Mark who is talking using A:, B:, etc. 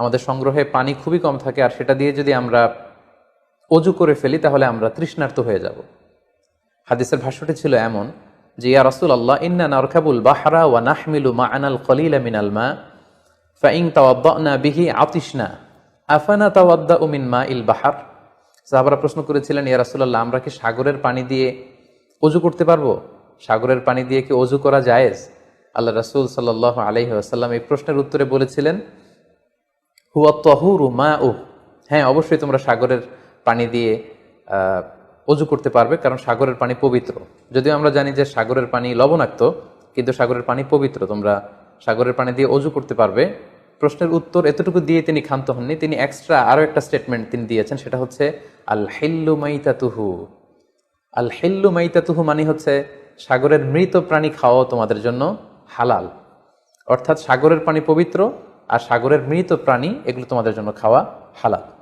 A: আমাদের সংগ্রহে পানি খুবই কম থাকে আর সেটা দিয়ে যদি আমরা অজু করে ফেলি, তাহলে আমরা তৃষ্ণার্ত হয়ে যাব। হাদিসের ভাষ্যটি ছিল এমন যে, ইয়া রাসুল আল্লাহ ইন্না নারকাবুল বাহারা ওয়া নাহমিলু মা আনাল কলিলা মিনাল মা ফাইং তাওয়াদ্দানা বিহি আতিশনা, আফানা তাওয়াদ্দা উমিন মা ইল বাহার? সাহাবারা প্রশ্ন করেছিলেন, ইয়া রাসুলাল্লাহ, আমরা কি সাগরের পানি দিয়ে অজু করতে পারব? সাগরের পানি দিয়ে কি অজু করা জায়েজ? আল্লাহ রাসুল সাল্লাহ আলহি আসাল্লাম এই প্রশ্নের উত্তরে বলেছিলেন হুয়া তহুরু মা উ হ্যাঁ অবশ্যই তোমরা সাগরের পানি দিয়ে অজু করতে পারবে, কারণ সাগরের পানি পবিত্র। যদিও আমরা জানি যে সাগরের পানি লবণাক্ত, কিন্তু সাগরের পানি পবিত্র। তোমরা সাগরের পানি দিয়ে অজু করতে পারবে। প্রশ্নের উত্তর এতটুকু দিয়ে তিনি ক্ষান্ত হননি। তিনি এক্সট্রা আরও একটা স্টেটমেন্ট তিনি দিয়েছেন, সেটা হচ্ছে, আল হিল্লু মাইতাতুহু। আল হিল্লু মাইতাতুহু মানে হচ্ছে, সাগরের মৃত প্রাণী খাওয়াও তোমাদের জন্য হালাল। অর্থাৎ সাগরের পানি পবিত্র আর সাগরের মৃত প্রাণী এগুলো তোমাদের জন্য খাওয়া হালাল।